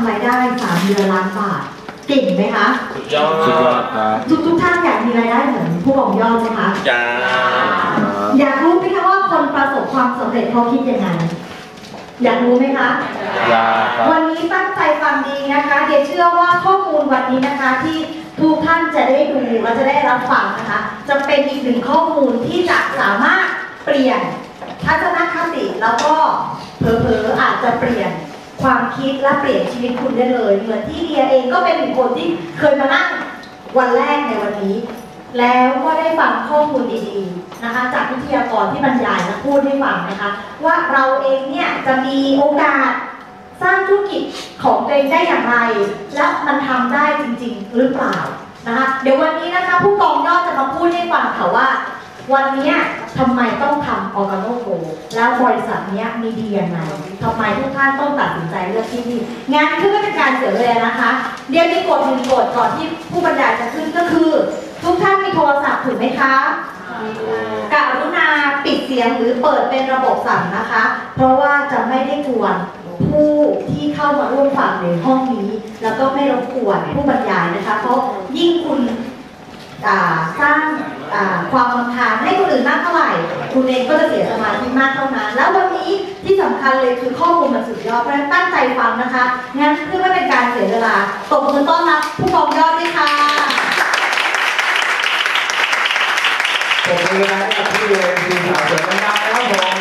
ำรายได้สามเดือนล้านบาทเก่งไหมคะสุดยอดสุดยอดครับทุกทุกท่านอยากมีรายได้เหมือนผู้กองยอดไหมคะจ้าอยากรู้ไหมคะว่าคนประสบความสำเร็จเขาคิดยังไงอยากรู้ไหมคะยาครับวันนี้ตั้งใจฟังดีนะคะ เดี๋ยวเชื่อว่าข้อมูลวันนี้นะคะที่ทุกท่านจะได้ดูและจะได้รับฟังนะคะ จะเป็นอีกหนึ่งข้อมูลที่จะสามารถเปลี่ยนทัศนคติแล้วก็เผลอๆอาจจะเปลี่ยน ความคิดและเปลี่ยนชีวิตคุณได้เลย เหมือนที่เดียเองก็เป็นหนึ่งคนที่เคยมานั่งวันแรกในวันนี้ แล้วก็ได้ฟังข้อมูลดีๆนะคะ จากวิทยากรที่บรรยายและพูดให้ฟังนะคะ ว่าเราเองเนี่ยจะมีโอกาสสร้างธุรกิจของตัวเองได้อย่างไร และมันทำได้จริง ๆ หรือเปล่านะคะ เดี๋ยววันนี้นะคะผู้กองยอดจะมาพูดให้ฟังค่ะว่า วันเนี้ยทำไมต้องทำออร์แกโนโกแล้วบริษัทเนี้ยมีดียังไงทำไมทุกท่านต้องตัดสินใจเลือกที่นี่งานขึ้นไม่เป็นการเสียเวลานะคะเดี๋ยวมีกฎหนึ่งกฎก่อนที่ผู้บรรยายจะขึ้นก็คือ ทุกท่านมีโทรศัพท์ถูกไหมคะกรุณาปิดเสียงหรือเปิดเป็นระบบสั่นนะคะ เพราะว่าจะไม่ได้กวนผู้ที่เข้ามาร่วมฟังในห้องนี้ แล้วก็ไม่รบกวนผู้บรรยายนะคะ เพราะยิ่งคุณอ่าสร้างอ่า ความรำคาญให้คนอื่นมากเท่าไหร่ คุณเองก็จะเสียสมาธิมากเท่านั้น แล้ววันนี้ที่สำคัญเลยคือข้อมูลมันสุดยอดเพราะฉะนั้นตั้งใจฟังนะคะงั้นเพื่อไม่เป็นการเสียเวลาตบมือต้อนรับผู้กองยอดด้วยค่ะผมมีเวลาให้กับพี่เลยทีมข่าวสวยงามนะครับผม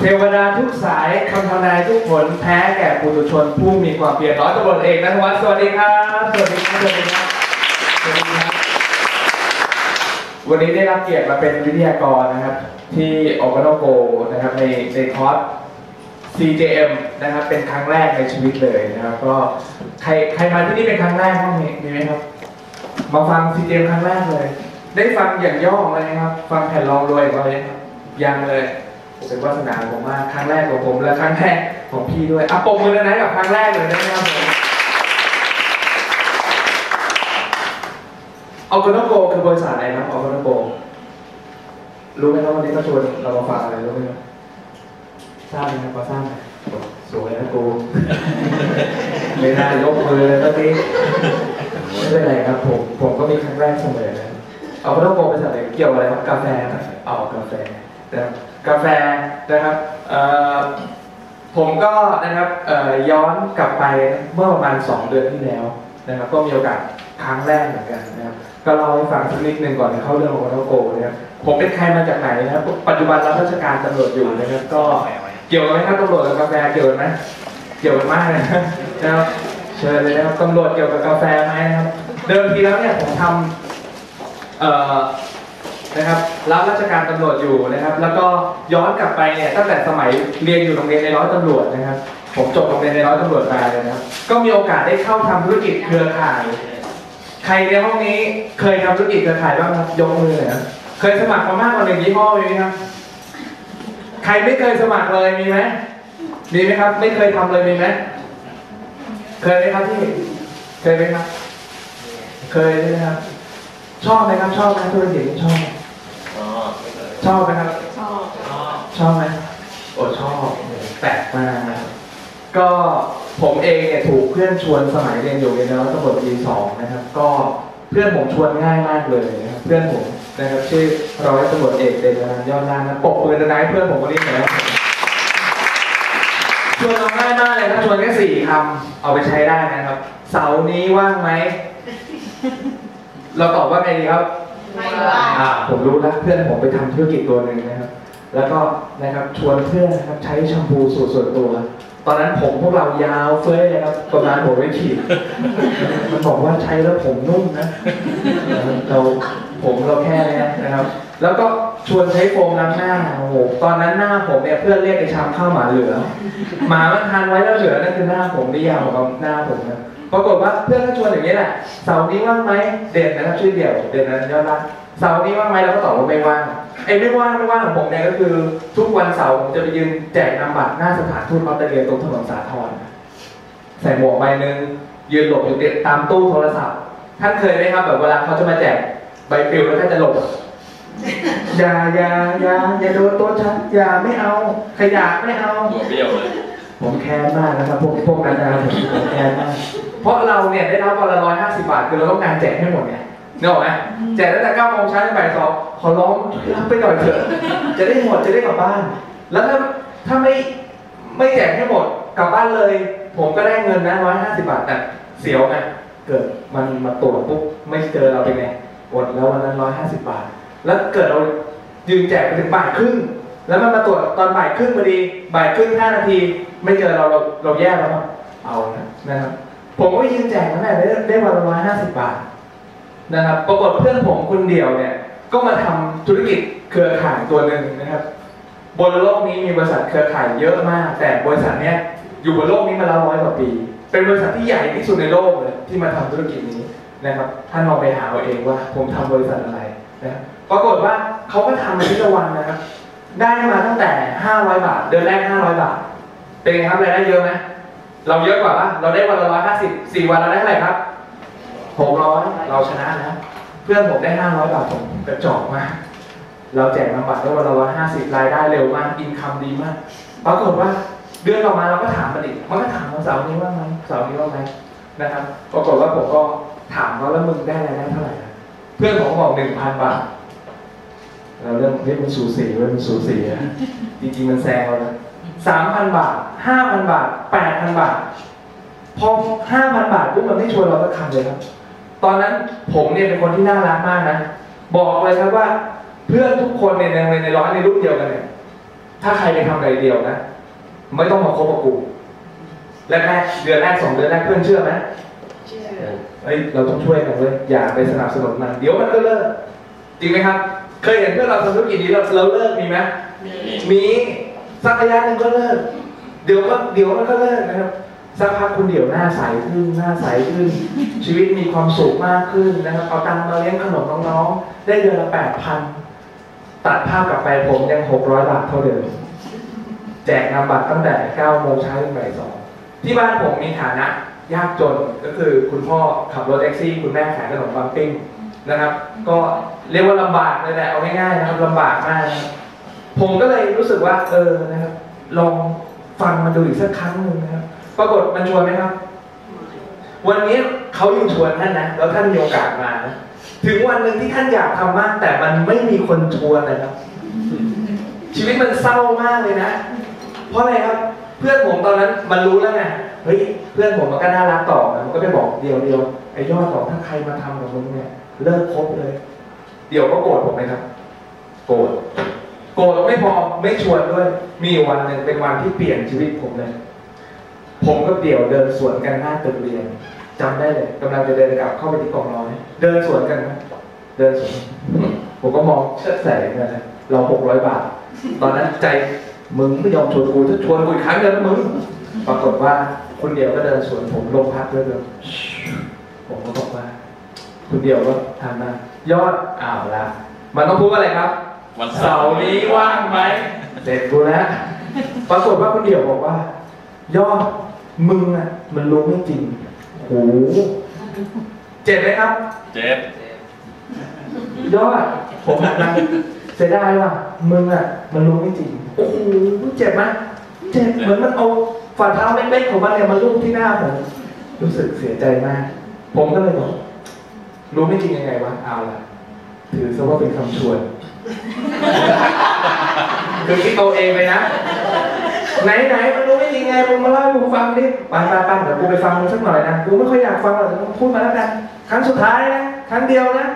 เทวดาทุกสายคำทำนายทุกผลแพ้แก่ปุถุชนผู้มีความเพียรร้อยตำรวจเอกนัทวัฒน์สวัสดีครับ สวัสดีครับสวัสดีครับ วันนี้ได้รับเกียรติมาเป็นวิทยากรนะครับ ที่ออกโนโกนะครับในในคอร์ส CJM นะครับเป็นครั้งแรกในชีวิตเลยนะครับก็ใครใครมาที่นี่เป็นครั้งแรกบ้างมีมีไหมครับ มาฟัง CJM ครั้งแรกเลย ได้ฟังอย่างย่อเลยนะครับ ฟังแผ่นรองรวยองเราเลยครับยังเลยเป็นวาสนาของผมมากครั้งแรกของผมและครั้งแรกของพี่ด้วยอะปมมือเลยนะกับครั้งแรกเลยนะครับผม ออโกโนโกคือบริษัทอะไรครับออโกโนโกรู้ไหมครับวันนี้เขาชวนเรามาฟังอะไรรู้ไหมครับทราบไหมครับพอทราบไหมสวยนะกูไม่น่ายกมือเลยตอนนี้ไม่เป็นไรครับผมผมก็มีครั้งแรกเสมอนะเอาไม่ต้องโกเป็นสัตว์อะไรเกี่ยวอะไรครับกาแฟนะอ๋อกาแฟนะครับกาแฟนะครับเอ่อผมก็นะครับเอ่อย้อนกลับไปเมื่อประมาณ 2 เดือนที่แล้วนะครับ ก็มีโอกาส ครั้งแรกเหมือนกันนะครับก็เล่าให้ฟังสักนิดหนึ่งก่อนที่เข้าเรื่องของโนโกนะครับผมเป็นใครมาจากไหนนะครับปัจจุบันรับราชการตำรวจอยู่นะครับก็เกี่ยวกันไหมครับตำรวจกับกาแฟเกี่ยวกันไหมเกี่ยวกันมากเลยนะครับเชิญเลยนะครับตำรวจเกี่ยวกับกาแฟไหมครับเดิมทีแล้วเนี่ยผมทำเอ่อนะครับรับราชการตำรวจอยู่นะครับ แล้วก็ย้อนกลับไปเนี่ยตั้งแต่สมัยเรียนอยู่โรงเรียนในร้อยตำรวจนะครับ ผมจบโรงเรียนในร้อยตำรวจมาเลยนะครับก็มีโอกาสได้เข้าทำธุรกิจเครือข่าย ใครในห้องนี้เคยทำธุรกิจเครือข่ายบ้างครับยกมือหน่อยครับเคยสมัครมามากกว่าหนึ่งยี่ห้อมีไหมครับ ใครไม่เคยสมัครเลยมีไหมมีไหมครับ ไม่เคยทำเลยมีไหมเคยไหมครับพี่เคยไหมครับ เคยใช่ไหมครับ ชอบไหมครับ ชอบไหมธุรกิจนี้ชอบไหมอ๋อชอบไหมครับ ชอบชอบไหมโอ้ชอบแปลกมากนะครับก็ ผมเองเนี่ยถูกเพื่อนชวนสมัยเรียนอยู่เรียนในร้อยตำรวจปีสองนะครับ ก็เพื่อนผมชวนง่ายมากเลยนะครับเพื่อนผมนะครับชื่อร้อยตำรวจเอกเดชนันท์ยอดล่างนะปกปืนนายเพื่อนผมคนนี้หน่อยนะครับชวนเราง่ายมากเลยครับชวนแค่สี่คำเอาไปใช้ได้นะครับ เสาร์นี้ว่างไหมเราตอบว่าไงดีครับไม่ว่างอ่าผมรู้แล้วเพื่อนผมไปทำธุรกิจตัวหนึ่งนะครับ แล้วก็นะครับชวนเพื่อนนะครับใช้แชมพูสูตรส่วนตัว ตอนนั้นผมพวกเรายาวเฟ้ยเลยครับประมาณหัวไม่ขีดมันบอกว่าใช้แล้วผมนุ่มนะเราผมเราแค่เนี้ยนะครับ แล้วก็ชวนใช้โฟมล้างหน้าโอ้โหตอนนั้นหน้าผมเนี่ยเพื่อนเรียกไอ้ชามข้าวหมาเหลือ หมามันทานไว้แล้วเหลือนั่นคือหน้าผมที่ยาวกว่าหน้าผมนะปรากฏว่าเพื่อนก็ชวนอย่างนี้แหละเสาร์นี้ว่างไหมเด่นนะครับชื่อเดี่ยวเด่นนั้นยอดรัก เสาร์นี้ว่างไหมเราก็ตอบว่าไม่ว่างไอ้ไม่ว่างไม่ว่างของผมเนี่ยก็คือ ทุกวันเสาร์ผมจะไปยืนแจกนามบัตรหน้าสถานทูตออสเตรเลียตรงถนนสาทรใส่หมวกใบหนึ่งยืนหลบอยู่ติดตามตู้โทรศัพท์ ท่านเคยไหมครับแบบเวลาเขาจะมาแจกใบปลิวแล้วท่านจะหลบอย่าอย่าอย่าอย่าโดนตัวฉันอย่าไม่เอา ขยะไม่เอาหัวเบี้ยวเลยผมแค้นมากนะครับพวกพวกนั้นนะครับผมผมแค้นมากเพราะเราเนี่ยได้รับวันละร้อยห้าสิบบาทคือเราต้องการแจกให้หมดไง นึกออกไหมแจกตั้งแต่เก้าโมงเช้าถึงบ่ายสองขอร้องรับไปหน่อยเถอะ จะได้หมดจะได้กลับบ้าน แล้วถ้าถ้าไม่ไม่แจกให้หมดกลับบ้านเลย ผมก็ได้เงินนะร้อยห้าสิบบาทแต่เสียวไงเกิดมันมาตรวจปุ๊บไม่เจอเราเป็นไงอดแล้ววันนั้นร้อยห้าสิบบาท แล้วเกิดเรายืนแจกไปถึงบ่ายครึ่งแล้วมันมาตรวจตอนบ่ายครึ่งพอดีบ่ายครึ่งห้านาที ไม่เจอเราเราเราแย่แล้วอะเอานะนะครับผมก็ยืนแจกนั่นแหละได้ได้วันละร้อยห้าสิบบาท นะครับ ปรากฏเพื่อนผมคนเดียวเนี่ย ก็มาทำธุรกิจเครือข่ายตัวหนึ่งนะครับ บนโลกนี้มีบริษัทเครือข่ายเยอะมาก แต่บริษัทเนี้ยอยู่บนโลกนี้มาแล้วร้อยกว่าปี เป็นบริษัทที่ใหญ่ที่สุดในโลกเลยที่มาทำธุรกิจนี้นะครับ ท่านลองไปหาเอาเองว่า ผมทำบริษัทอะไรนะปรากฏว่าเขาก็ทำอาทิตย์ละวันนะครับ ได้มาตั้งแต่ 500 บาท เดือนแรก 500 บาท เป็นไงครับรายได้เยอะไหมเราเยอะกว่าปะเราได้วันละร้อยห้าสิบสี่วันเราได้เท่าไหร่ครับ หกร้อยเราชนะนะ เพื่อนผมได้500บาทผมกระจอกมาก เราแจกนำบัตรได้วันละร้อยห้าสิบรายได้เร็วมากอินคัมดีมากปรากฏว่าเดือนต่อมาเราก็ถามมันอีกมันก็ถามเราเสาร์นี้ว่าไหมเสาร์นี้ว่าไหมนะครับปรากฏว่าผมก็ถามเขาแล้วมึงได้รายได้เท่าไหร่เพื่อนผมบอกหนึ่งพันบาทเราเริ่มเรียกมันสูสีเว้ยมันสูสีอะจริงๆมันแซงเรานะสามพันบาทห้าพันบาทแปดพันบาท พอห้าพันบาทปุ๊บมันไม่ชวนเราสักคำเลยครับ ตอนนั้นผมเนี่ยเป็นคนที่น่ารักมากนะ บอกเลยครับว่าเพื่อนทุกคนเนี่ยในในร้อยในรุ่นเดียวกันเนี่ยถ้าใครไปทำอะไรเดียวนะ ไม่ต้องมาคบกับกูแรกๆเดือนแรกสองเดือนแรกเพื่อนเชื่อไหมเชื่อเฮ้ยเราต้องช่วยกันเลยอย่าไปสนับสนุนมันเดี๋ยวมันก็เลิกจริงไหมครับ เคยเห็นเพื่อนเราทำธุรกิจนี้เราเราเลิกมีไหมมีสักระยะหนึ่งก็เลิกเดี๋ยวก็เดี๋ยวมันก็เลิกนะครับ สักพักคุณเดี๋ยวหน้าใสขึ้นหน้าใสขึ้น ชีวิตมีความสุขมากขึ้นนะครับเอาตังค์มาเลี้ยงขนมน้องๆ ได้เดือนละแปดพันตัดภาพกลับไปผมยังหกร้อยบาทเท่าเดิมแจกนามบัตรตั้งแต่เก้าโมงเช้าถึงบ่ายสองที่บ้านผมมีฐานะยากจนก็คือคุณพ่อขับรถแท็กซี่ คุณแม่ขายขนมปังปิ้งนะครับ ก็เรียกว่าลำบากเลยแหละเอาง่ายๆนะครับลำบากมาก ผมก็เลยรู้สึกว่าเออนะครับ ลองฟังมันดูอีกสักครั้งหนึ่งนะครับ ปรากฏมันชวนไหมครับ วันนี้เขายังชวนท่านนะ แล้วท่านมีโอกาสมานะถึงวันหนึ่งที่ท่านอยากทำมาก แต่มันไม่มีคนชวนนะครับ ชีวิตมันเศร้ามากเลยนะ เพราะอะไรครับ เพื่อนผมตอนนั้นมันรู้แล้วไงเฮ้ยเพื่อนผมมันก็น่ารักต่อนะมันก็ไปบอกเดียวเดียวไอ้ยอดบอกถ้าใครมาทำกับมึงเนี่ยเลิกคบเลย เดี๋ยวก็โกรธผมไหมครับ โกรธโกรธไม่พอไม่ชวนด้วย มีวันหนึ่งเป็นวันที่เปลี่ยนชีวิตผมเลย ผมก็เดี่ยวเดินสวนกันหน้าตึกเรียนจำได้เลยกำลังจะเดินกลับเข้าไปที่กองร้อยเดินสวนกันนะเดินสวนผมก็มองเชิดใส่กันนะเราหกร้อยบาท ตอนนั้นใจมึงไม่ยอมชวนกูถ้าชวนกูอีกครั้งเดียวนะมึงปรากฏว่าคุณเดียวก็เดินสวนผมลงพักด้วยเดินผมก็บอกว่า คุณเดียวก็ทำมายอดอ้าวละมันต้องพูดว่าอะไรครับ วันเสาร์นี้ว่างไหมเสร็จกูแล้วปรากฏว่าคุณเดี่ยวบอกว่า ยอด มึงอะมันรู้ไม่จริงโหเจ็บไหมครับ เจ็บยอดผมหันมาเสียดายว่ะมึงอะ มันรู้ไม่จริงโอ้โหเจ็บไหมเจ็บเหมือนมันเอาฝ่าเท้าเล็กๆของมันเนี่ยมาลูบที่หน้าผมรู้สึกเสียใจมาก ผมก็เลยบอกรู้ไม่จริงยังไงวะเอาละถือซะว่าเป็นคำชวนคือคิดเอาเองเลยนะ ไหนไหนๆมันรู้ ไงมึงมาเล่าให้กูฟังดิไปไปไปเดี๋ยวกูไปฟังมึงสักหน่อยนะกูไม่ค่อยอยากฟังหรอกแต่มึงพูดมาแล้วกันครั้งสุดท้ายนะครั้งเดียวนะ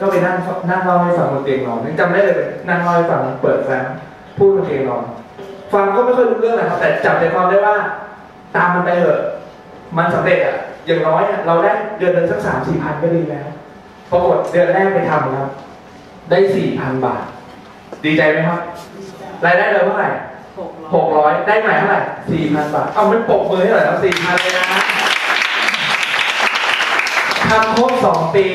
ก็ไปนั่งนั่งเล่าให้ฟังบนเตียงนอนจำได้เลยนั่งเล่าให้ฟังเปิดแฟ้มพูดบนเตียงนอนฟังก็ไม่ค่อยรู้เรื่องนะครับแต่จับใจความได้ว่า ตามมันไปเถอะมันสำเร็จอะอย่างน้อยอะเราได้เดือนหนึงสักสามสี่พันก็ดีแล้วปรากฏเดือนแรกไปทำครับ ได้สี่พันบาท ดีใจไหมครับรายได้เดือนเท่าไหร่ หกร้อยได้ใหม่เท่าไหร่สี่พันบาท เอาไม่ปกมือให้หน่อยแล้วสี่พันเลยนะทำครบสองปี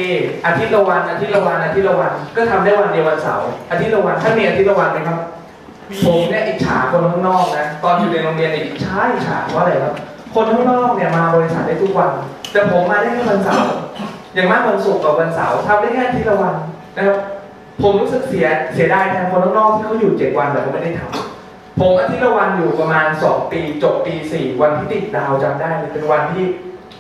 อาทิตย์ละวันอาทิตย์ละวันอาทิตย์ละวัน ก็ทำได้วันเดียววันเสาร์อาทิตย์ละวันถ้ามีอาทิตย์ละวันไหมครับผมเนี่ยอิจฉาคนข้างนอกนะตอนอยู่ในโรงเรียนเนี่ยอิจฉาอิจฉาเพราะอะไรครับ คนข้างนอกเนี่ยมาบริษัทได้ทุกวัน แต่ผมมาได้แค่วันเสาร์อย่างมากวันศุกร์กับวันเสาร์ทำได้แค่อาทิตย์ละวันนะครับผมรู้สึกเสียเสียดายแทนคนข้างนอกที่เขาอยู่เจ็ดวันแต่เขาไม่ได้ทำ ผมอาทิตย์ละวันอยู่ประมาณ 2 ปี จบปี 4 วันที่ติดดาวจำได้เลยเป็นวันที่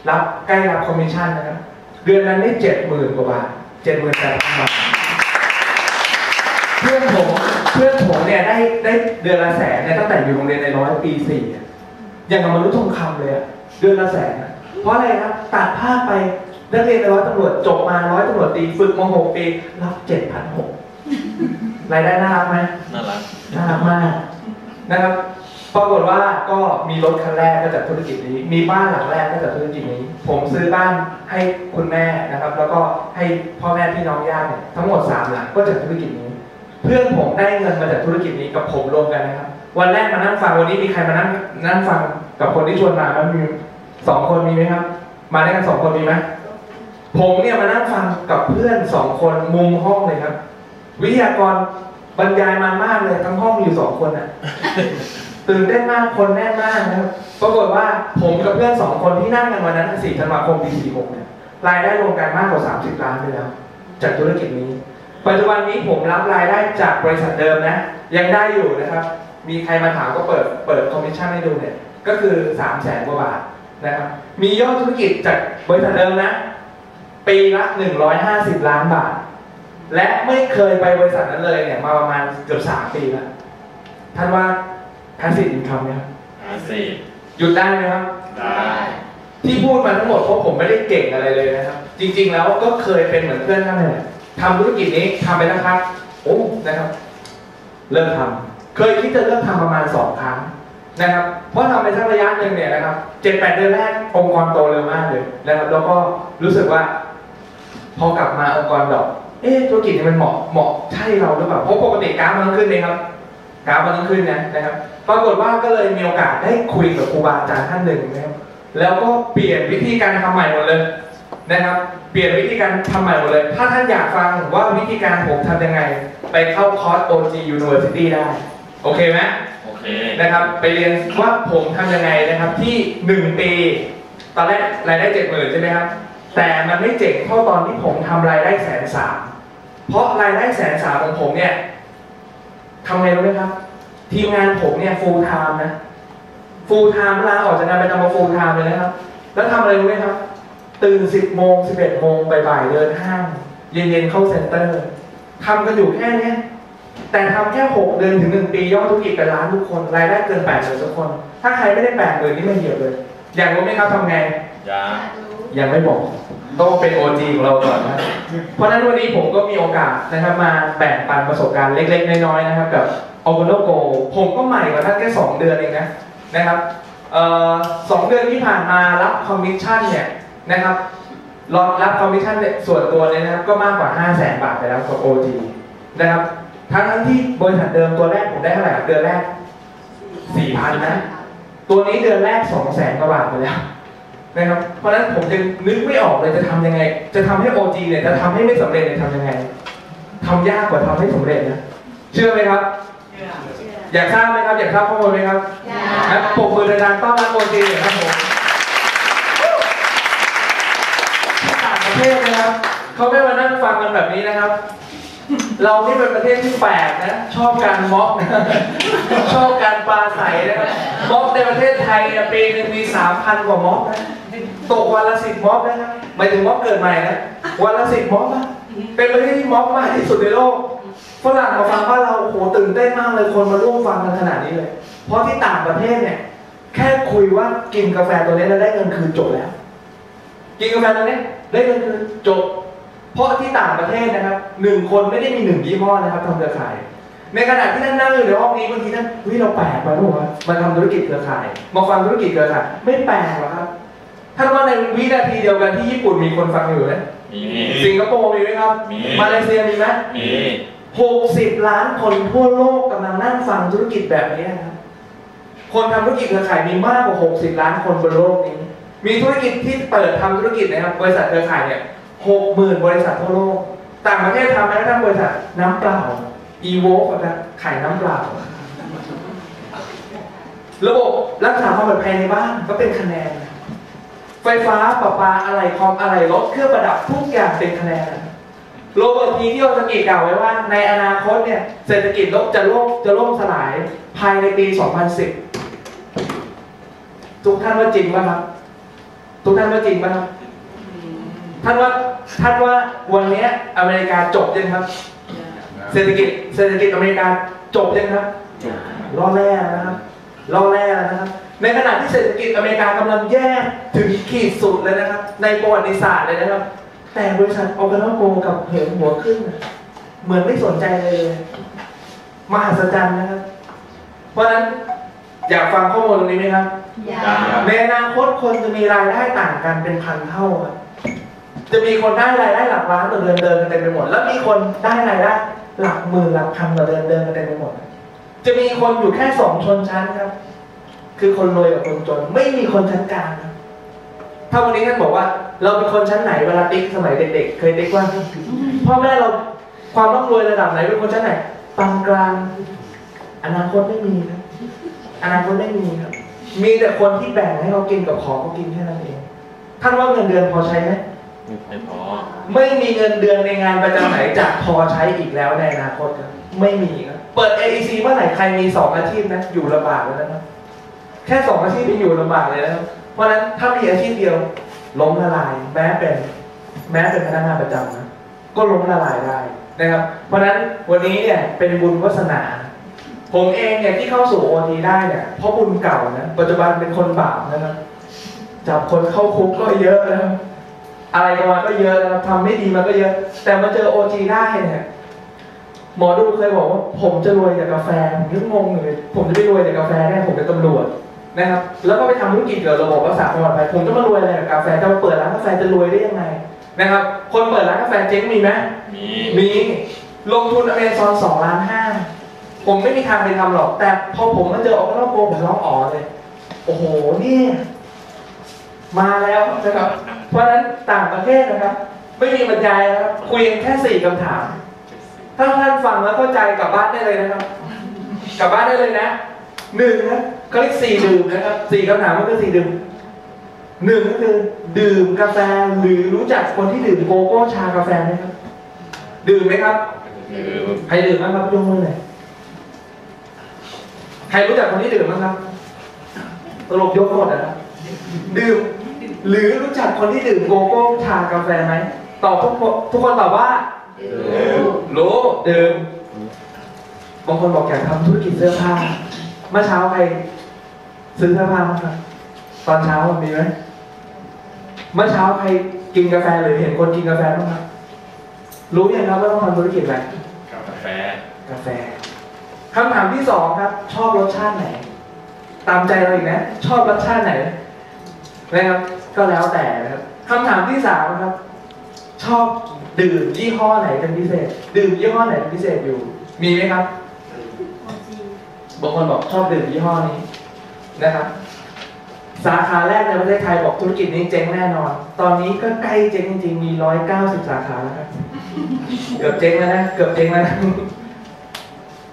รับใกล้รับคอมมิชชั่นนะครับเดือนนั้นได้เจ็ดหมื่นกว่าบาทเจ็ดหมื่นแปดพันบาทเพื่อนผมเพื่อนผมเนี่ยได้ได้เดือนละแสนเนี่ยตั้งแต่อยู่โรงเรียนในร้อยปีสี่อะอย่างกับมนุษย์ทองคำเลยอะเดือนละแสนอะเพราะอะไรครับตัดภาพไปนักเรียนในร้อยตำรวจจบมาร้อยตำรวจตีฝึกมาหกปีรับเจ็ดพันหกรายได้น่ารักไหมน่ารักน่ารักมาก นะครับปรากฏว่าก็มีรถคันแรกก็จากธุรกิจนี้ มีบ้านหลังแรกก็จากธุรกิจนี้ ผมซื้อบ้านให้คุณแม่นะครับ แล้วก็ให้พ่อแม่พี่น้องญาติเนี่ยทั้งหมดสามหลังก็จากธุรกิจนี้ เพื่อนผมได้เงินมาจากธุรกิจนี้กับผมรวมกันนะครับ วันแรกมานั่งฟังวันนี้มีใครมานั่งนั่งฟังกับคนที่ชวนมาไหมมีสองคนมีไหมครับ มาได้กันสองคนมีไหมผมเนี่ยมานั่งฟังกับเพื่อนสองคนมุมห้องเลยครับ วิทยากร บรรยายมันมากเลยทั้งห้องมีอยู่สองคนน่ะตื่นเต้นมากคนแน่นมากนะครับปรากฏว่าผมกับเพื่อนสองคนที่นั่งกันวันนั้น4ธันวาคมปี46เนี่ยรายได้รวมกันมากกว่า30ล้านไปแล้ว จากธุรกิจนี้ ปัจจุบันนี้ผมรับรายได้จากบริษัทเดิมนะ ยังได้อยู่นะครับ มีใครมาถามก็เปิดเปิดคอมมิชชั่นให้ดูเนี่ย ก็คือ3 0 0แสนกว่าบาทนะครับ มียอดธุรกิจจากบริษัทเดิมนะ ปีละ150ล้านบาท และไม่เคยไปบริษัทนั้นเลยเนี่ยมาประมาณเกือบ3ปีแล้วท่านว่า passive income เนี่ยครับอาซีหยุดได้ไหมครับได้ที่พูดมาทั้งหมดเพราะผมไม่ได้เก่งอะไรเลยนะครับ จริง ๆ แล้วก็เคยเป็นเหมือนเพื่อนท่านเลยทำธุรกิจนี้ทำไปสักพักโอ้นะครับ เลิกทำเคยคิดจะเลิกทำประมาณสองครั้งนะครับ เพราะทำไปสักระยะหนึ่งเนี่ยนะครับเจ็ดแปดเดือนแรกองค์กรโตเร็วมากเลยนะครับแล้วก็รู้สึกว่า พอกลับมาองค์กรดอก เอ๊ะธุรกิจนี้มันเหมาะเหมาะใช่เราหรือเปล่าเพราะปกติกราฟมันต้องขึ้นเลยครับกราฟมันต้องขึ้นนะนะครับปรากฏว่าก็เลยมีโอกาสได้คุยกับครูบาอาจารย์ท่านหนึ่งนะครับ แล้วก็เปลี่ยนวิธีการทำใหม่หมดเลยนะครับ เปลี่ยนวิธีการทำใหม่หมดเลย ถ้าท่านอยากฟังว่าวิธีการผมทำยังไง ไปเข้าคอร์ส OG University ได้ โอเคไหมโอเคนะครับ ไปเรียนว่าผมทำยังไงนะครับที่ 1 ปี ตอนแรกรายได้เจ็ดหมื่นใช่ไหมครับ แต่มันไม่เจ๋งเท่าตอนที่ผมทำรายได้แสนสาม เพราะรายได้แสนสามของผมเนี่ยทำไงรู้ไหมครับ ทีมงานผมเนี่ย full time นะ full time ลาออกจากงานไปทำมา full time เลยนะครับ แล้วทำอะไรรู้ไหมครับ ตื่น10โมง11โมงบ่ายๆเดินห้าง เย็นๆเข้าเซ็นเตอร์ทำกันอยู่แค่นี้แต่ทำแค่หกเดือนถึงหนึ่งปียอดธุรกิจเป็นล้านทุกคน รายได้เกินแปดหมื่นทุกคน ถ้าใครไม่ได้แปดหมื่นนี่ไม่เหยียบเลย อยากรู้ไหมครับทำไงอยา ยังไม่บอกต้องเป็น OG ของเราก่อนนะเพราะฉะนั้นวันนี้ผมก็มีโอกาสนะครับมาแบ่งปันประสบการณ์เล็ก ๆ น้อยๆนะครับกับ o p e n o Go ผมก็ใหม่กว่าท่านแค่ 2 เดือนเองนะนะครับออสองเดือนที่ผ่านมารับคอมมิชชั่นเนี่ยนะครับรับรับคอมมิชชั่นส่วนตัวเนี่ยนะครับก็มากกว่า 5 0 0 0 0 0บาทไปแล้วกับ OG นะครับทั้งทั้งที่บริษัทเดิมตัวแรกผมได้เท่าไหร่เดือนแรก4,000นะตัวนี้เดือนแรก2 0 0 0 0 0กว่าบาทไปแล้ว นะครับ เพราะฉะนั้นผมยังนึกไม่ออกเลยจะทำยังไง จะทำให้ OG เนี่ยจะทำให้ไม่สำเร็จเนี่ยทำยังไงทำยากกว่าทำให้สำเร็จนะเชื่อไหมครับอยากทราบไหมครับอยากทราบข้อมูลไหมครับงั้นปรบมือดังๆต้อนรับ OG หน่อยครับผมที่ต่างประเทศนะครับเขาไม่มานั่งฟังกันแบบนี้นะครับ เรานี่เป็นประเทศที่แปลกนะ ชอบการม็อบนะชอบการปลาใสนะครับม็อบในประเทศไทยเนี่ยปีหนึงมีสามพันกว่าม็อบนะตกวันละสิบม็อบนะครับหมายถึงม็อบเกิดใหม่นะวันละสิบม็อบนะเป็นประเทศที่ม็อบมากที่สุดในโลกฝรั่งมาฟังบ้าเราโอ้โหตื่นเต้นมากเลยคนมาร่วมฟังกันขนาดนี้เลย เพราะที่ต่างประเทศเนี่ย แค่คุยว่ากินกาแฟตัวนี้แล้วได้เงินคืนจบแล้ว กินกาแฟตัวนี้ได้เงินคืนจบ เพราะที่ต่างประเทศนะครับหนึ่งคนไม่ได้มีหนึ่งยี่ห้อนะครับทำเครือข่ายในขณะที่ท่านนั่งอยู่ในห้องนี้บางทีท่านเฮ้ยเราแปลกไปหรือเปล่าวะมาทำธุรกิจเครือข่ายมาฟังธุรกิจเครือข่ายไม่แปลกหรอกครับท่านว่าในวินาทีเดียวกันที่ญี่ปุ่นมีคนฟังอยู่ไหมมีสิงคโปร์มีไหมครับมีมาเลเซียมีไหมมีหกสิบล้านคนทั่วโลกกำลังนั่งฟังธุรกิจแบบนี้นะครับคนทำธุรกิจเครือข่ายมีมากกว่าหกสิบล้านคนบนโลกนี้ มีธุรกิจที่เปิดทำธุรกิจนะครับบริษัทเครือข่ายเนี่ย หกหมื่นบริษัททั่วโลก ต่างประเทศทำแม้กระทั่งบริษัทน้ำเปล่า e v o นะขายน้ำเปล่า ระบบรักษาความปลอดภัยในบ้านก็เป็นคะแนน ไฟฟ้าประปาอะไรคอมอะไรรถเครื่องประดับทุกอย่างเป็นคะแนนโรเบิร์ตทีที่โอซากิกล่าวไว้ว่า ในอนาคตเนี่ยเศรษฐกิจโลกจะโลกจะล่มสลายภายในปี 2010 ทุกท่านว่าจริงป่ะครับ ทุกท่านว่าจริงป่ะครับ ท่านว่าท่านว่าวันเนี้ยอเมริกาจบยังครับ เศรษฐกิจเศรษฐกิจอเมริกาจบยังครับล่อแร่นะครับล่อแร่นะครับ ในขณะที่เศรษฐกิจอเมริกากำลังแย่ถึงขีดสุดเลยนะครับ ในประวัติศาสตร์เลยนะครับ แต่บริษัทออร์แกโนโกกับเหินหัวขึ้นน่ะเหมือนไม่สนใจเลยเลยมหัศจรรย์นะครับ เพราะฉะนั้นอยากฟังข้อมูลตรงนี้ไหมครับอย่าในอนาคตคนจะมีรายได้ต่างกันเป็นพันเท่าครับ จะมีคนได้รายได้หลักล้านต่อเดือนเดินกันเต็มไปหมด แล้วมีคนได้รายได้หลักหมื่นหลักพันต่อเดือนเดินกันเต็มไปหมด จะมีคนอยู่แค่สองชนชั้นครับ คือคนรวยกับคนจนไม่มีคนชั้นกลางครับถ้าวันนี้ท่านบอกว่า เราเป็นคนชั้นไหนเวลาติ๊กสมัยเด็กๆเคยติ๊กว่าพ่อแม่เราความร่ำรวยระดับไหนเป็นคนชั้นไหนปานกลาง อนาคตไม่มีครับ อนาคตไม่มีครับ มีแต่คนที่แบ่งให้เขากินกับของเขากินแค่นั้นเองท่านว่าเงินเดือนพอใช้ไหม ไม่พอไม่มีเงินเดือนในงานประจำไหนจะพอใช้อีกแล้วในอนาคตครับไม่มีครับเปิด AEC เมื่อไหร่ใครมีสองอาชีพนะอยู่ลำบากเลยนะครับแค่สองอาชีพนี่อยู่ลำบากเลยนะครับเพราะฉะนั้นถ้ามีอาชีพเดียวล้มละลาย แม้เป็น แม้เป็นพนักงานประจำนะก็ล้มละลายได้นะครับ เพราะฉะนั้นวันนี้เนี่ยเป็นบุญวาสนา ผมเองเนี่ยที่เข้าสู่โอทีได้เนี่ยเพราะบุญเก่านะปัจจุบันเป็นคนบาปนะครับจับคนเข้าคุกก็เยอะนะครับ อะไรกันมาก็เยอะนะครับทำไม่ดีมาก็เยอะ แต่มาเจอโอทีได้เนี่ยหมอดูเคยบอกว่าผมจะรวยจากกาแฟผมยังงงอยู่เลยผมจะไม่รวยจากกาแฟได้ผมเป็นตำรวจนะครับแล้วก็ไปทำธุรกิจเกี่ยวกับระบบรักษาความปลอดภัยผมจะมารวยอะไรกับกาแฟจะมาเปิดร้านกาแฟจะรวยได้ยังไงนะครับคนเปิดร้านกาแฟเจ๊งมีไหมมีมีลงทุนอเมซอนสองล้านห้าผมไม่มีทางไปทำหรอก แต่พอผมมาเจอออกนอกโกผมร้องอ๋อเลย โอ้โหเนี่ยมาแล้วนะครับ เพราะฉะนั้นต่างประเทศนะครับ ไม่มีบรรยายนะครับคุยกันแค่สี่คำถาม ถ้าท่านฟังแล้วเข้าใจกลับบ้านได้เลยนะครับ กลับบ้านได้เลยนะหนึ่งนะเขาเรียกสี่ดื่มนะครับสี่คำถามก็คือสี่ดื่มหนึ่งก็คือดื่มกาแฟหรือรู้จักคนที่ดื่มโกโก้ชากาแฟไหมครับ ดื่มไหมครับใครดื่มบ้างครับยกมือหน่อยใครรู้จักคนที่ดื่มบ้างครับตลกยกหมดนะครับดื่ม หรือรู้จักคนที่ดื่มโกโก้ชากาแฟไหมตอบทุกคนทุกคนตอบว่ารู้ดื่มบางคนบอกอยากทำธุรกิจเสื้อผ้าเมื่อเช้าใครซื้อเสื้อผ้าบ้างครับตอนเช้ามีไหมเมื่อเช้าใครกินกาแฟหรือเห็นคนกินกาแฟบ้างครับรู้ยังครับว่าต้องทำธุรกิจอะไรกาแฟกาแฟคำถามที่สองครับ ชอบรสชาติไหน ตามใจเราอีกนะ ชอบรสชาติไหนนะครับ ก็แล้วแต่นะครับคำถามที่สามครับ ชอบดื่มยี่ห้อไหนเป็นพิเศษ ดื่มยี่ห้อไหนเป็นพิเศษอยู่ มีไหมครับบางคนบอกชอบดื่มยี่ห้อนี้นะครับ สาขาแรกในประเทศไทยบอกธุรกิจนี้เจ๊งแน่นอน ตอนนี้ก็ใกล้เจ๊งจริงๆมีร้อยเก้าสิบสาขาแล้วครับเกือบเจ๊งแล้วนะเกือบเจ๊งแล้วนะ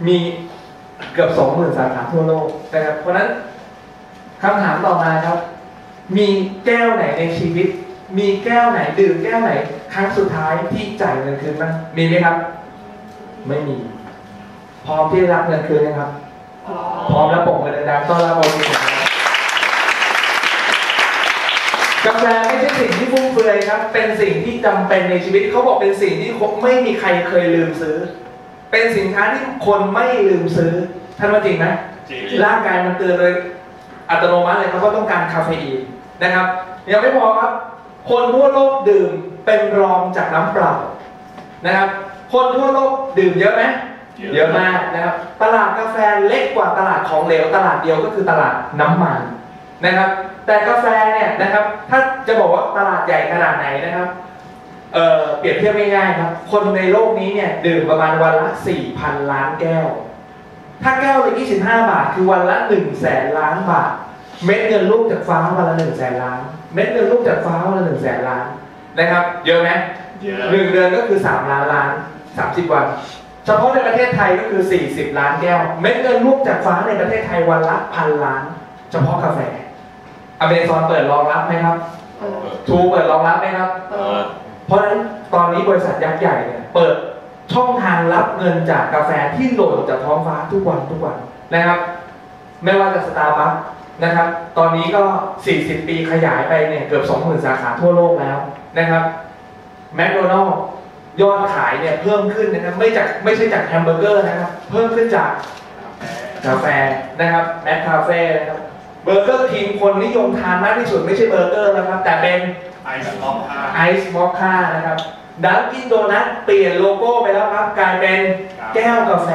มีเกือบสองหมื่นสาขาทั่วโลกนะครับเพราะฉะนั้นคำถามต่อมาครับ มีแก้วไหนในชีวิต มีแก้วไหนดื่มแก้วไหน ครั้งสุดท้ายที่จ่ายเงินคืนบ้างมีไหมครับ ไม่มี พร้อมที่จะรับเงินคืนนะครับ พร้อมแล้วปกมือดังๆต้อนรับโอทีครับกาแฟไม่ใช่สิ่งที่ฟุ่มเฟือยครับ เป็นสิ่งที่จำเป็นในชีวิตเขาบอกเป็นสิ่งที่ไม่มีใครเคยลืมซื้อ เป็นสินค้าที่คนไม่ลืมซื้อ ท่านว่าจริงไหมจริงร่างกายมันเตือนเลยอัตโนมัติเลยครับว่าต้องการคาเฟอีน นะครับยังไม่พอครับ คนทั่วโลกดื่มเป็นรองจากน้ำเปล่านะครับ คนทั่วโลกดื่มเยอะไหมเยอะมากนะครับ ตลาดกาแฟเล็กกว่าตลาดของเหลว ตลาดเดียวก็คือตลาดน้ำมันนะครับ แต่กาแฟเนี่ยนะครับ ถ้าจะบอกว่าตลาดใหญ่ขนาดไหนนะครับเอ่อเปรียบเทียบง่ายๆครับ คนในโลกนี้เนี่ยดื่มประมาณวันละ 4,000 ล้านแก้ว ถ้าแก้วละ25 บาท คือวันละ1แสนล้านบาท เม็ดเงินลูกจากฟ้าวันละ1แสนล้าน เม็ดเงินลูกจากฟ้าวันละ1แสนล้านนะครับ เยอะไหมเยอะหนึ่งเดือนก็คือ3ล้านล้าน30วัน เฉพาะในประเทศไทยก็คือ40ล้านแก้ว เม็ดเงินลูกจากฟ้าในประเทศไทยวันละพันล้าน เฉพาะกาแฟอเมซอนเปิดรองรับไหมครับเปิดทูเปิดรองรับไหมครับเปิดเพราะฉะนั้นตอนนี้บริษัทยักษ์ใหญ่เนี่ยเปิดช่องทางรับเงินจากกาแฟที่โหล่นจากท้องฟ้าทุกวันทุกวันนะครับ ไม่ว่าจะสตาร์บัค นะครับ ตอนนี้ก็ 40 ปีขยายไปเนี่ยเกือบ 20,000 สาขาทั่วโลกแล้วนะครับแมคโดนัลล์ยอดขายเนี่ยเพิ่มขึ้นนะครับไม่จากไม่ใช่จากแฮมเบอร์เกอร์นะครับ เพิ่มขึ้นจากกาแฟนะครับแมคคาเฟ่นะครับเบอร์เกอร์ทีมคนนิยมทานมากที่สุดไม่ใช่เบอร์เกอร์นะครับ แต่เป็นไอซ์ล็อกห้าไอซ์มอคค่านะครับดังกินโดนัทเปลี่ยนโลโก้ไปแล้วครับ กลายเป็นแก้วกาแฟ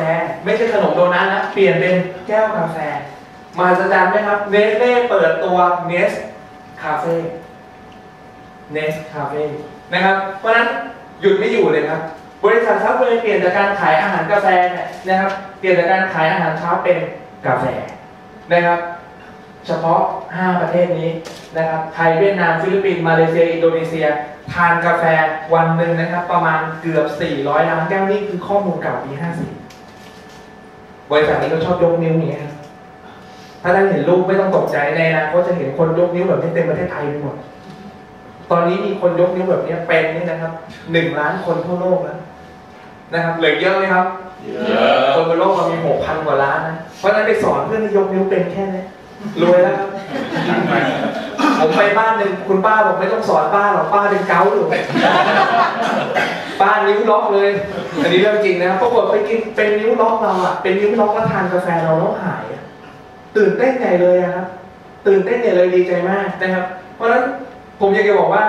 ไม่ใช่ขนมโดนัทนะ เปลี่ยนเป็นแก้วกาแฟ มาสจารย์ไหมครับ เนสเล่เปิดตัวเนสคาเฟ่เนสคาเฟ่นะครับ เพราะนั้นหยุดไม่อยู่เลยครับ บริษัทซับเลยเปลี่ยนจากการขายอาหารกาแฟเนี่ยนะครับ เปลี่ยนจากการขายอาหารเช้าเป็นกาแฟนะครับ เฉพาะ 5 ประเทศนี้นะครับ ไทยเวียดนาม ฟิลิปปินส์ มาเลเซีย อินโดนีเซีย ทานกาแฟวันหนึ่งนะครับ ประมาณเกือบ 400ล้านแก้วนี่คือข้อมูลเก่าปี54บริษัทนี้ก็ชอบยกนิ้วอย่างเงี้ยครับ ถ้าท่านเห็นรูปไม่ต้องตกใจในอนะก็จะเห็นคนยกนิ้วแบบนี้เต็มประเทศไทยไปหมด ตอนนี้มีคนยกนิ้วแบบนี้เป็นนี่นะครับหนึ่งล้านคนทั่วโลกแล้วนะครับเหลือเยอะไหมครับเยอะคนบนโลกเรามีหกพันกว่าล้านนะเพราะฉะนั้นไปสอนเพื่อนให้ยกนิ้วเป็นแค่นี้รวยแล้วครับผมไปบ้านหนึ่งคุณป้าบอกไม่ต้องสอนป้าหรอกป้าเป็นเกาต์อยู่ป้านิ้วล็อกเลย อันนี้เรื่องจริงนะครับปรากฏไปกินเป็นนิ้วล็อกเราอะเป็นนิ้วล็อกแล้วทานกาแฟเราแล้วหายอะ ตื่นเต้นใหญ่เลยอะครับ ตื่นเต้นใหญ่เลยดีใจมากนะครับ เพราะฉะนั้นผมอยากจะบอกว่า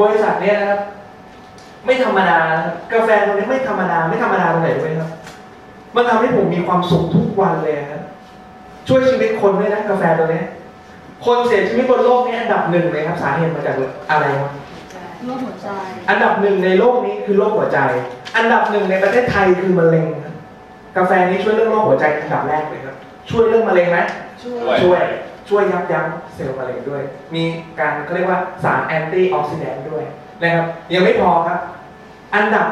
บริษัทเนี้ยนะครับ ไม่ธรรมดานะครับกาแฟตัวนี้ไม่ธรรมดา ไม่ธรรมดาตรงไหนรู้ไหมครับ มันทำให้ผมมีความสุขทุกวันเลยครับช่วยชีวิตคนด้วยนะกาแฟตัวเนี้ยคนเสียชีวิตบนโลกนี้อันดับหนึ่งเลยครับ สาเหตุมาจากอะไรครับโรคหัวใจ อันดับหนึ่งในโลกนี้คือโรคหัวใจ อันดับหนึ่งในประเทศไทยคือมะเร็งครับกาแฟนี้ช่วยเรื่องโรคหัวใจอันดับแรกเลยครับ ช่วยเรื่องมะเร็งไหมช่วยช่วยช่วยยับยั้งเซลล์มะเร็งด้วย มีการเขาเรียกว่าสารแอนตี้ออกซิแดนต์ด้วยนะครับยังไม่พอครับ อันดับ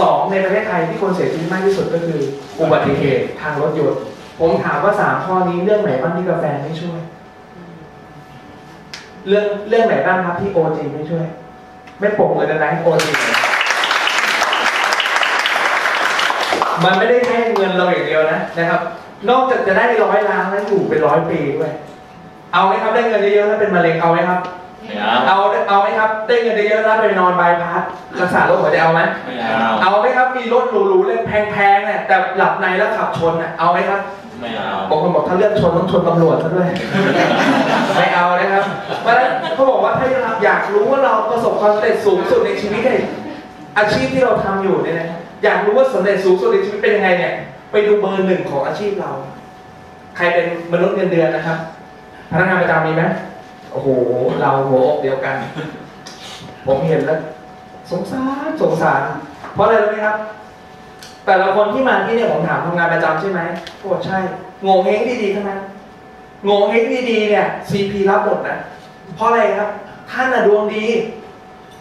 สองในประเทศไทยที่คนเสียชีวิตมากที่สุดก็คือ อุบัติเหตุทางรถยนต์ ผมถามว่าสามข้อนี้เรื่องไหนบ้างที่กาแฟไม่ช่วย เรื่องเรื่องไหนบ้างครับที่โอจีไม่ช่วย ไม่ปกเลยนะโอจีมันไม่ได้แค่เงินเราอย่างเดียวนะนะครับ นอกจากจะได้ร้อยล้านแล้วอยู่เป็นร้อยปีด้วย เอาไหมครับได้เงินเยอะๆแล้วเป็นมะเร็งเอาไหมครับไม่เอาเอาเอาไหมครับได้เงินเยอะๆแล้วไปนอนบายพาสรักษาโรคหัวใจเอาไหมไม่เอาเอาไหมครับมีรถหรูๆเลยแพงๆเนี่ยแต่หลับในแล้วขับชนอะเอาไหมครับไม่เอาบางคนบอกถ้าเลือกชนต้องชนตำรวจซะด้วย ไม่เอานะครับ เพราะฉะนั้นเขาบอกว่าถ้าเราอยากรู้ว่าเราประสบความสำเร็จสูงสุดในชีวิตในอาชีพที่เราทำอยู่เนี่ยนะอยากรู้ว่าสำเร็จสูงสุดในชีวิตเป็นยังไงเนี่ย ไปดูเบอร์หนึ่งของอาชีพเรา ใครเป็นมนุษย์เงินเดือนนะครับ พนักงานประจำมีไหมโอ้โห เราหัวอกเดียวกัน ผมเห็นแล้ว สงสารสงสาร เพราะอะไรรู้ไหมครับ แต่ละคนที่มาที่เนี่ยผมถามทำงานประจำใช่ไหมโอ้ใช่โงงเฮงดีๆทั้งนั้นโงงเฮงดีๆเนี่ย CP รับหมดนะเพราะอะไรครับท่านน่ะดวงดี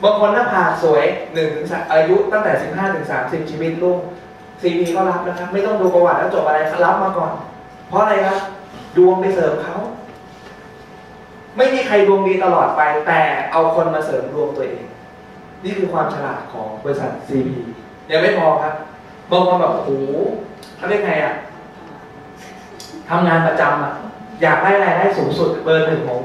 บางคนหน้าผากสวยหนึ่งถึงสามอายุตั้งแต่15ถึง30ชีวิตลูก CP ก็รับนะครับ ไม่ต้องดูประวัติแล้วจบอะไรรับมาก่อน เพราะอะไรครับดวงไปเสริมเขาไม่มีใครดวงดีตลอดไป แต่เอาคนมาเสริมดวงตัวเอง นี่คือความฉลาดของบริษัท CP ยังไม่พอครับบางคนแบบโอ้โหเขาเรียกไงอะทำงานประจำอะอยากได้รายได้สูงสุดเบอร์หนึ่งของ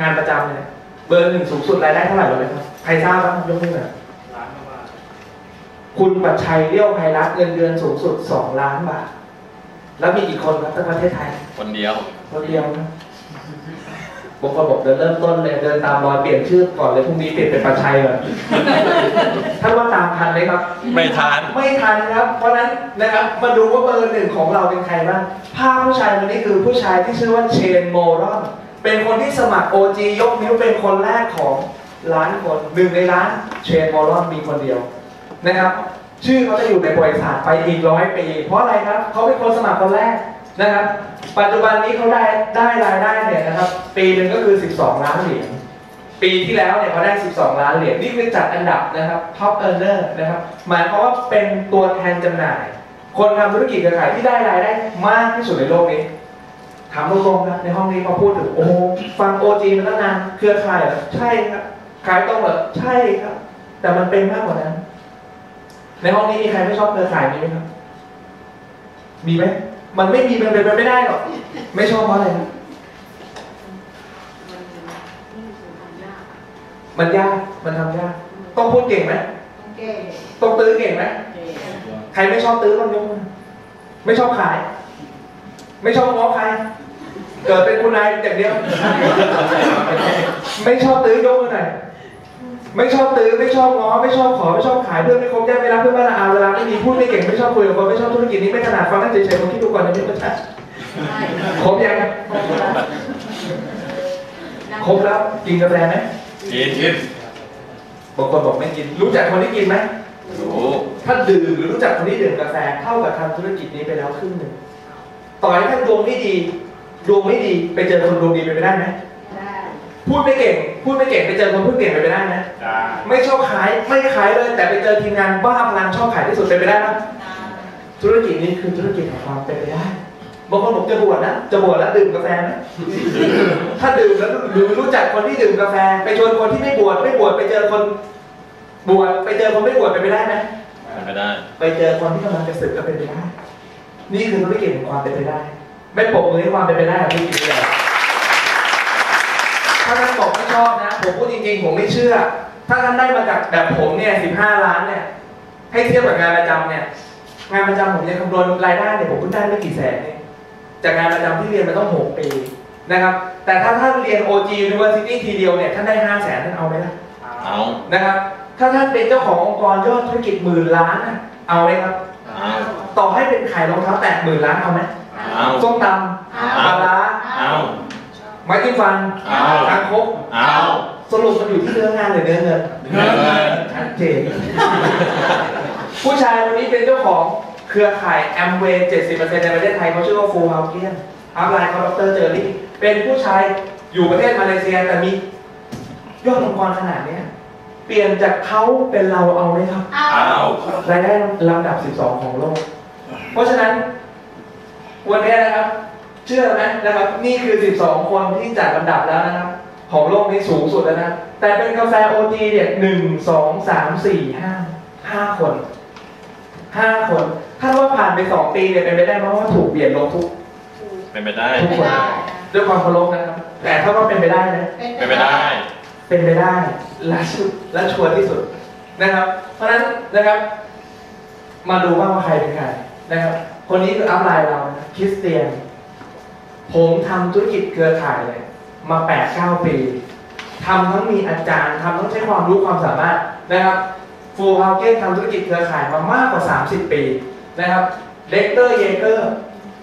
งานประจำเนี่ยเบอร์หนึ่งสูงสุดรายได้เท่าไหร่รู้ไหมครับใครทราบบ้างยกมือหน่อย คุณปัจชัยเลี้ยวไพรัตน์เงินเดือนสูงสุดสองล้านบาท แล้วมีกี่คนครับในประเทศไทย คนเดียว คนเดียวนะบางคนบอกเดินเริ่มต้นเลยเดินตามรอยเปลี่ยนชื่อก่อนเลยพรุ่งนี้เปลี่ยนเป็นปัจชัยเลยท่านว่าตามทันไหมครับ ไม่ทานไม่ทันครับ เพราะฉะนั้นนะครับมาดูว่าเบอร์หนึ่งของเราเป็นใครบ้างภาพผู้ชายคนนี้คือผู้ชายที่ชื่อว่าเชนโมรอน เป็นคนที่สมัคร OG ยกนิ้วเป็นคนแรกของล้านคนหนึ่งในล้านเชนโมรอนมีคนเดียว นะครับ ชื่อเขาจะอยู่ในบริษัทไปอีกร้อยปีเพราะอะไรครับเขาเป็นคนสมัครคนแรกนะครับ ปัจจุบันนี้เขาได้ได้รายได้เนี่ยนะครับ ปีหนึ่งก็คือ 12 ล้านเหรียญปีที่แล้วเนี่ยเขาได้ 12 ล้านเหรียญนี่คือจัดอันดับนะครับ top earner นะครับหมายความว่าเป็นตัวแทนจำหน่าย คนทำธุรกิจเครือข่ายที่ได้รายได้มากที่สุดในโลกนี้ถามตรงๆนะในห้องนี้พอพูดถึงโอ้ฟังโอจีมาตั้งนานเครือข่ายเหรอใช่ครับขายตรงเหรอใช่ครับ แต่มันเป็นมากกว่านั้น ในห้องนี้มีใครไม่ชอบเครือข่ายมีไหมครับ มีไหม มันไม่มีมันเป็นไปไม่ได้หรอก ไม่ชอบเพราะอะไรนะมันยาก มันทำยาก ต้องพูดเก่งไหมต้องตื้อเก่งไหมใครไม่ชอบตื้อต้องยกมือไม่ชอบขาย ไม่ชอบง้อใคร เกิดเป็นคุณนายอย่างเดียว ไม่ชอบตื้อยกมือหน่อย ไม่ชอบตื้อไม่ชอบง้อไม่ชอบขอไม่ชอบขายเพื่อนไม่คบญาติไม่รักเพื่อนไม่ละอาเวลาไม่มีพูดไม่เก่งไม่ชอบคุยกับคนไม่ชอบธุรกิจนี้ไม่ถนัดฟังนั่งเฉยๆลองคิดดูก่อนนะพี่ประชัดครบยังครบแล้วกินกาแฟไหมกินกินบางคนบอกไม่กิน รู้จักคนที่กินไหมรู้ถ้าดื่มหรือรู้จักคนที่ดื่มกาแฟเท่ากับทำธุรกิจนี้ไปแล้วครึ่งหนึ่งต่อให้ท่านดวงไม่ดี ดวงไม่ดีไปเจอคนดวงดีไปนไปได้ไหม พูดไม่เก่ง พูดไม่เก่งไปเจอคนพูดเก่งไปนไปได้ไหมได้ไม่ชอบขายไม่ขายเลย แต่ไปเจอทีมงานบ้าพลังชอบขายที่สุดเป็นไปได้ไหมธุรกิจนี้คือธุรกิจของความเป็นไปได้บางคนบอกจะบวชนะจะบวชแล้วดื่มกาแฟไหมถ้าดื่มแล้วหรือรู้จักคนที่ดื่มกาแฟ ไปชวนคนที่ไม่บวชไม่บวชไปเจอคนบวชไปเจอคนไม่บวชเป็นไปได้ไหมไม่ได้ ไปเจอคนที่กำลังจะสึกก็เป็นไปได้ นี่คือธุรกิจของความเป็นไปได้ ไม่ปรบมือให้ความเป็นไปได้ของธุรกิจเลย ถ้าท่านบอกไม่ชอบนะ ผมพูดจริงๆ ผมไม่เชื่อ ถ้าท่านได้มาจากแบบผมเนี่ยสิบห้าล้านเนี่ยให้เทียบกับงานประจำเนี่ย งานประจำผมยังคำนวณรายได้เนี่ยผมเพิ่งได้ไม่กี่แสนเองจากงานประจำที่เรียนมาต้องหกปีนะครับ แต่ถ้าท่านเรียน OG University ทีเดียวเนี่ยท่านได้ห้าแสนท่านเอาไหมล่ะเอานะครับ ถ้าท่านเป็นเจ้าขององค์กรยอดธุรกิจหมื่นล้านน่ะเอาไหมครับเอาต่อให้เป็นขายรองเท้าแตะหมื่นล้านเอาไหมเอาส้มตเอาำปลาร้าเอา ไม้จิ้มฟันเอาทางคกเอาสรุปมันอยู่ที่เนื้องานหรือเนื้อเงินเงินเงินชัดเจน ผู้ชายคนนี้เป็นเจ้าของเครือข่ายแอมเวย์70%ในประเทศไทยเขาชื่อว่าฟูฮาวเกียนอัพไลน์เขาดรเจอรี่เป็นผู้ชายอยู่ประเทศมาเลเซียแต่มียอดองค์กรขนาดเนี้ยเปลี่ยนจากเขาเป็นเราเอาไหมครับเอารายได้ลำดับ 12 ของโลก เพราะฉะนั้นวันนี้นะครับเชื่อไหมนะครับ นี่คือ 12 คนที่จัดลำดับแล้วนะครับ ของโลกนี้สูงสุดแล้วนะ แต่เป็นกาแฟโอทีเนี่ยหนึ่งสองสามสี่ห้าห้าคนห้าคนถ้าว่าผ่านไปสองปีเนี่ยเป็นไปได้ไหมว่าถูกเปลี่ยนลงทุกเป็นไปได้ ทุกคนด้วยความเคารพนะครับ แต่ถ้าว่าเป็นไปได้นะเป็นไปได้ เป็นไปได้และชุดและชัวร์ที่สุดนะครับ เพราะฉะนั้นนะครับ มาดูว่าว่าใครเป็นใครนะครับ คนนี้คืออัพไลน์เรานะคริสเตียน ผมทำธุรกิจเครือข่ายเลยมา8ปดเก้าปีทำทั้งมีอาจารย์ทำทั้งใช้ความรู้ความสามารถนะครับฟูลฮาวเกนทำธุรกิจเครือข่ายมามากกว่า 30 ปีนะครับเลกเตอร์เยเกอร์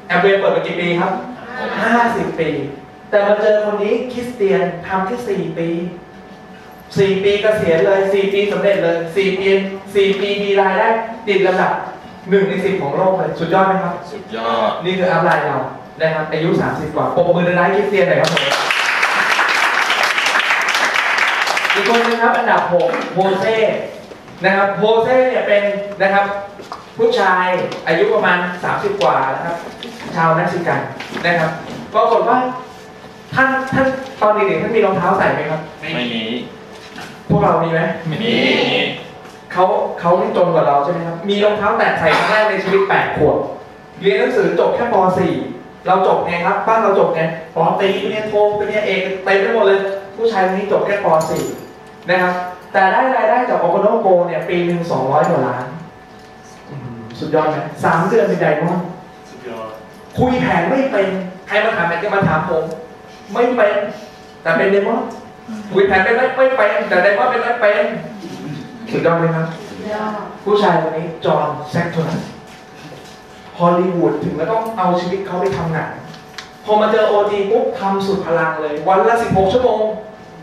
แอมเวย์เปิดมากี่ปีครับ 50 ปี แต่มาเจอคนนี้คริสเตียนทำแค่4ปี 4 ปีเกษียณเลย4ปีสำเร็จเลย4ปี4ปีมีรายได้ติดระดับ1ใน10ของโลกเลย สุดยอดไหมครับ สุดยอด นี่คืออัพไลน์เรา นะครับอายุ 30 กว่าปรบมือดังๆให้คริสเตียนหน่อยครับผมอีกคนนึงครับอันดับ6โฮเซ่นะครับโฮเซ่เนี่ยเป็นนะครับผู้ชายอายุประมาณ 30 กว่านะครับชาวเม็กซิกันนะครับปรากฏว่าท่านท่านตอนเด็กๆท่านมีรองเท้าใส่ไหมครับ ไม่มี พวกเรามีไหมมีเขาเขานี่จนกว่าเราใช่ไหมครับ มีรองเท้าแตะใส่ครั้งแรกในชีวิต 8 ขวบ เรียนหนังสือจบแค่ป .4 เราจบไงครับ บ้านเราจบไงปตรีปริญญาโทปริญญาเอกเต็มไปหมดเลย ผู้ชายคนนี้จบแค่ป .4 นะครับ แต่ได้รายได้จากโอโคโนโกเนี่ย ปีหนึ่ง200กว่าล้านอืมสุดยอดไหมสามเดือนเป็นไดมอนด์สุดยอดคุยแผนไม่เป็นใครมาถามแผนจะมาถามผม ไม่เป็น แต่เป็นไดมอนด์คุยแผนเป็นไม่ไม่เป็นแต่ไดมอนด์เป็นไม่เป็นสุดยอดไหมครับ ผู้ชายคนนี้จอห์นแซคโทนัส ฮอลลีวูดถึงแล้วต้องเอาชีวิตเขาไปทำหนังพอมาเจอโอทีปุ๊บทำสุดพลังเลย วันละ 16 ชั่วโมง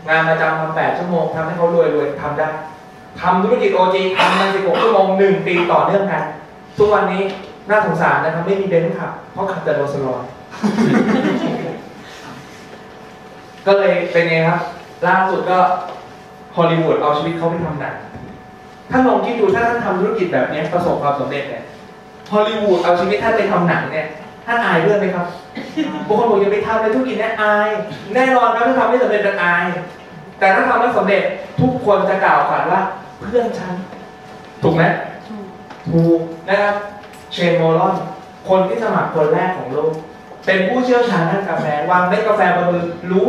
งานประจำทำ8ชั่วโมงทำให้เขารวยรวยทำได้ทำธุรกิจโอทีทำมา16 ชั่วโมง 1 ปีต่อเนื่องกัน ทุกวันนี้น่าสงสารนะครับไม่มีเบนซ์ขับเพราะขับแต่โรลส์รอยซ์ก็เลยเป็นไงครับ ล่าสุดก็ฮอลลีวูดเอาชีวิตเขาไปทำหนังท่านลองคิดดูถ้าท่านทำธุรกิจแบบนี้ประสบความสำเร็จเนี่ย ฮอลลีวูดเอาชีวิตท่านไปทำหนังเนี่ยท่านอายด้วยไหมครับบางคนบอกอย่าไปทำในธุรกิจเนี่ยอาย แน่นอนครับถ้าทำไม่สำเร็จเป็นอาย แต่ถ้าทำแล้วสำเร็จทุกคนจะกล่าวขานว่าเพื่อนฉัน ถูกไหมถูกนะครับเชนโมลอน คนที่สมัครคนแรกของโลก เป็นผู้เชี่ยวชาญด้านกาแฟวางเม็ดกาแฟบนมือรู้